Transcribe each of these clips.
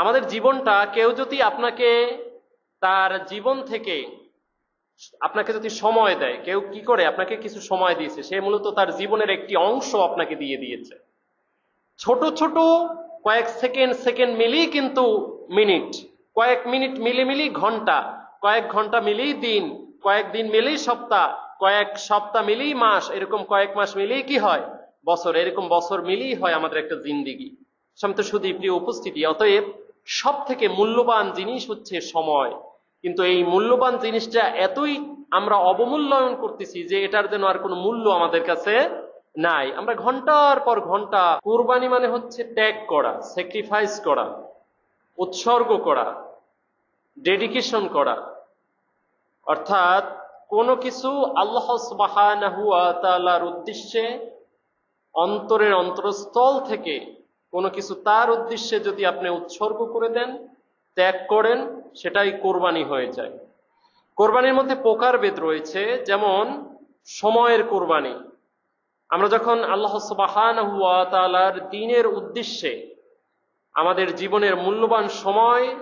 আমাদের জীবনটা কেউ যদি আপনাকে তার জীবন থেকে আপনাকে যদি সময় দেয়, কেউ কি করে? আপনাকে কিছু সময় দিয়েছে। সে মূলত তার জীবনের একটি অংশ আপনাকে দিয়ে দিয়েছে। ছোট ছোট কয়েক সেকেন্ড সেকেন্ড মিলিয়ে কিন্তু মিনিট, কয়েক মিনিট মিলে মিলি ঘণ্টা, কয়েক ঘণ্টা মিলেই দিন, কয়েক দিন মিলেই সপ্তাহ, কয়েক সপ্তাহ মিলেই মাস, এরকম কয়েক মাস মিলেই কি হয়? বছর, এরকম বছর মিলেই হয় আমাদের একটা জিন্দিগি। সমিত শুধু প্রিয় উপস্থিতি। অতএব সব থেকে মূল্যবান জিনিস হচ্ছে সময়। কিন্তু এই মূল্যবান জিনিসটা এতই আমরা অবমূল্যায়ন করতেছি যে এটার যেন আর কোনো মূল্য আমাদের কাছে নাই। আমরা ঘণ্টার পর ঘণ্টা কোরবানি মানে হচ্ছে ত্যাগ করা স্যাক্রিফাইস করা, উৎসর্গ করা ডেডিকেশন করা। অর্থাৎ কোনো কিছু আল্লাহ তাআলার উদ্দেশ্যে অন্তরের অন্তরস্থল থেকে কোনো কিছু তার উদ্দেশ্যে যদি আপনি উৎসর্গ করে দেন, ত্যাগ করেন, সেটাই কোরবানি হয়ে যায়। কোরবানির মধ্যে প্রকারভেদ রয়েছে, যেমন সময়ের কোরবানি। আমরা যখন আল্লাহ সুবহানাহু দিনের উদ্দেশ্যে আমাদের জীবনের মূল্যবান সময়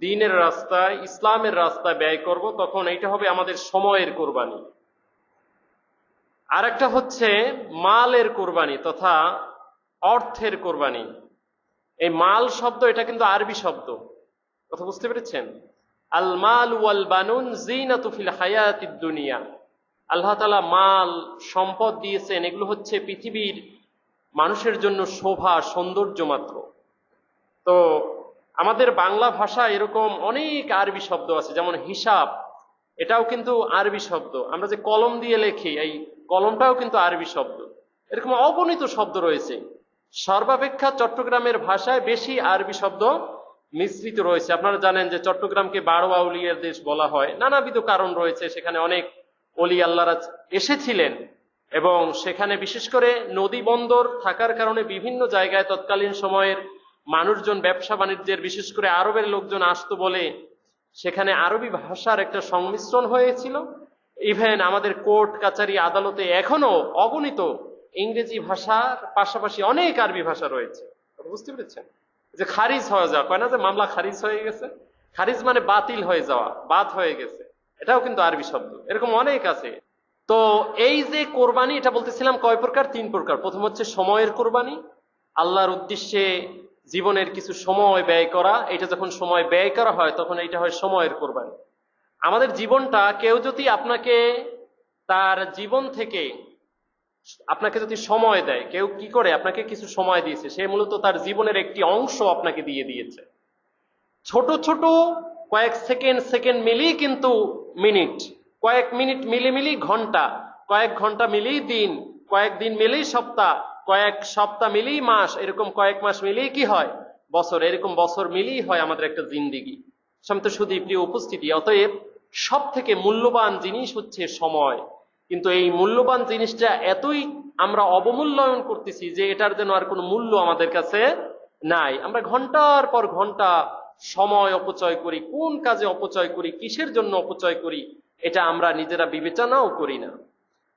দিনের রাস্তায়, ইসলামের রাস্তায় ব্যয় করব, তখন এইটা হবে আমাদের সময়ের কোরবানি। আর একটা হচ্ছে মালের কোরবানি তথা অর্থের কোরবানি। এই মাল শব্দ, এটা কিন্তু আরবি শব্দ। কথা বুঝতে পেরেছেন? আল মাল ওয়াল বানুন জিনাতু ফিল হায়াতিদ দুনিয়া। আল্লাহ তাআলা মাল, সম্পদ দিয়েছেন। এগুলো হচ্ছে পৃথিবীর মানুষের জন্য শোভা, সৌন্দর্য মাত্র। তো আমাদের বাংলা ভাষা এরকম অনেক আরবি শব্দ আছে, যেমন হিসাব। এটাও কিন্তু আরবি শব্দ। আমরা যে কলম দিয়ে লেখি, এই কলমটাও কিন্তু আরবি শব্দ। এরকম অগণিত শব্দ রয়েছে। সর্বাপেক্ষা চট্টগ্রামের ভাষায় বেশি আরবি শব্দ মিশ্রিত রয়েছে। আপনারা জানেন যে চট্টগ্রামকে বারো আউলিয়ার দেশ বলা হয়। নানাবিধ কারণ রয়েছে। সেখানে অনেক অলি আল্লাহরা এসেছিলেন এবং সেখানে বিশেষ করে নদী বন্দর থাকার কারণে বিভিন্ন জায়গায় তৎকালীন সময়ের মানুষজন, ব্যবসা বাণিজ্যের, বিশেষ করে আরবের লোকজন আসতো বলে সেখানে আরবি ভাষার একটা সংমিশ্রণ হয়েছিল। ইভেন আমাদের কোর্ট, কাচারি, আদালতে এখনও অগণিত ইংরেজি ভাষার পাশাপাশি অনেক আরবি ভাষা রয়েছে। বুঝতে পেরেছেন? যে খারিজ হয়ে যাওয়া, কয় না যে মামলা খারিজ হয়ে গেছে? খারিজ মানে বাতিল হয়ে যাওয়া, বাদ হয়ে গেছে। এটাও কিন্তু আরবি শব্দ, এরকম অনেক আছে। তো এই যে কোরবানি, এটা বলতেছিলাম কয় প্রকার? তিন প্রকার। প্রথম হচ্ছে সময়ের কোরবানি, আল্লাহর উদ্দেশ্যে জীবনের কিছু সময় ব্যয় করা। এটা যখন সময় ব্যয় করা হয়, তখন এটা হয় সময়ের কোরবানি। আমাদের জীবনটা কেউ যদি আপনাকে তার জীবন থেকে আপনাকে যদি সময় দেয়, কেউ কি করে আপনাকে কিছু সময় দিয়েছে? সে মূলত তার জীবনের একটি অংশ আপনাকে দিয়ে দিয়েছে। ছোট ছোট, কয়েক সেকেন্ড সেকেন্ড মিলিয়ে কিন্তু মিনিট, কয়েক মিনিট মিলে মিলি ঘণ্টা, কয়েক ঘণ্টা মিলেই দিন, কয়েক দিন মিলেই সপ্তাহ, কয়েক সপ্তাহ মিলেই মাস, এরকম কয়েক মাস মিলেই কি হয়? বছর, এরকম বছর মিলেই হয় আমাদের একটা জিন্দিগি। সমিত শুধু প্রিয় উপস্থিতি, অতএব সব থেকে মূল্যবান জিনিস হচ্ছে সময়। কিন্তু এই মূল্যবান জিনিসটা এতই আমরা অবমূল্যায়ন করতেছি যে এটার যেন আর কোনো মূল্য আমাদের কাছে নাই। আমরা ঘণ্টার পর ঘণ্টা সময় অপচয় করি, কোন কাজে অপচয় করি, কিসের জন্য অপচয় করি, এটা আমরা নিজেরা বিবেচনাও করি না।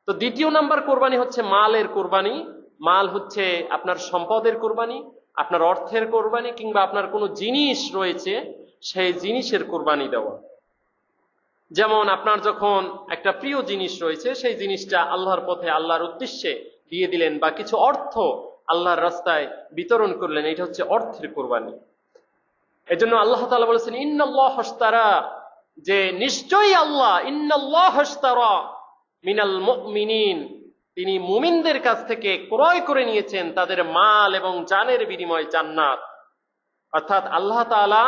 তো দ্বিতীয় নাম্বার কোরবানি হচ্ছে মালের কোরবানি। মাল হচ্ছে আপনার সম্পদের কোরবানি, আপনার অর্থের কোরবানি কিংবা আপনার কোনো জিনিস রয়েছে, সেই জিনিসের কোরবানি দেওয়া। যেমন আপনার যখন একটা প্রিয় জিনিস রয়েছে, সেই জিনিসটা আল্লাহর পথে, আল্লাহর উদ্দেশ্যে দিয়ে দিলেন বা কিছু অর্থ আল্লাহর রাস্তায় বিতরণ করলেন, এটা হচ্ছে অর্থের কোরবানি। এজন্য আল্লাহ তাআলা বলেছেন, ইন্নাল্লাহ হস্তারা যে নিশ্চয়ই আল্লাহ, ইন্নাল্লাহ হস্তারা মিনাল মুমিনিন তিনি মুমিনদের কাছ থেকে ক্রয় করে নিয়েছেন তাদের মাল এবং জানের বিনিময় জান্নাত। অর্থাৎ আল্লাহ তাআলা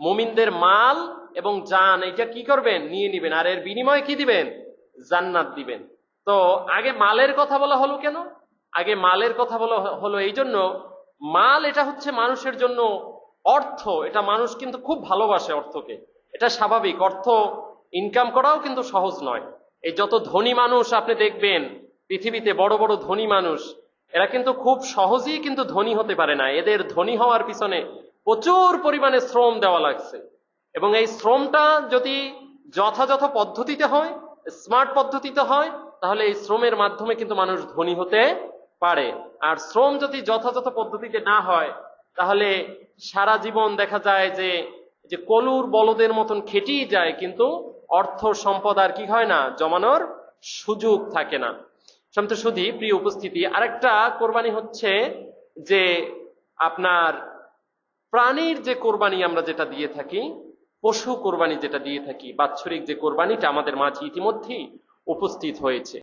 মুমিনদের মাল এবং জান এটা কি করবেন? নিয়ে নিবেন। আর এর বিনিময়ে কি দিবেন? জান্নাত দিবেন। তো আগে মালের কথা বলা হলো কেন? আগে মালের কথা বলা হলো এই জন্য, মাল এটা হচ্ছে মানুষের জন্য অর্থ। এটা মানুষ কিন্তু খুব ভালোবাসে অর্থকে। এটা স্বাভাবিক। অর্থ ইনকাম করাও কিন্তু সহজ নয়। এই যত ধনী মানুষ আপনি দেখবেন, পৃথিবীতে বড় বড় ধনী মানুষ, এরা কিন্তু খুব সহজেই কিন্তু ধনী হতে পারে না। এদের ধনী হওয়ার পিছনে প্রচুর পরিমাণে শ্রম দেওয়া লাগছে। এবং এই শ্রমটা যদি যথাযথ পদ্ধতিতে হয়, স্মার্ট পদ্ধতিতে হয়, তাহলে এই শ্রমের মাধ্যমে কিন্তু মানুষ ধনী হতে পারে। আর শ্রম যদি যথাযথ পদ্ধতিতে না হয়, তাহলে সারা জীবন দেখা যায় যে যে কলুর বলদের মতন খেটেই যায়, কিন্তু অর্থ সম্পদ আর কি হয় না, জমানোর সুযোগ থাকে না। সন্ত সুধী, প্রিয় উপস্থিতি, আরেকটা কোরবানি হচ্ছে যে, আপনার প্রাণীর যে কোরবানি আমরা যেটা দিয়ে থাকি পশু কোরবানি যেটা দিয়ে থাকি বাৎসরিক যে কোরবানিটা আমাদের মাঝে ইতিমধ্যেই উপস্থিত হয়েছে।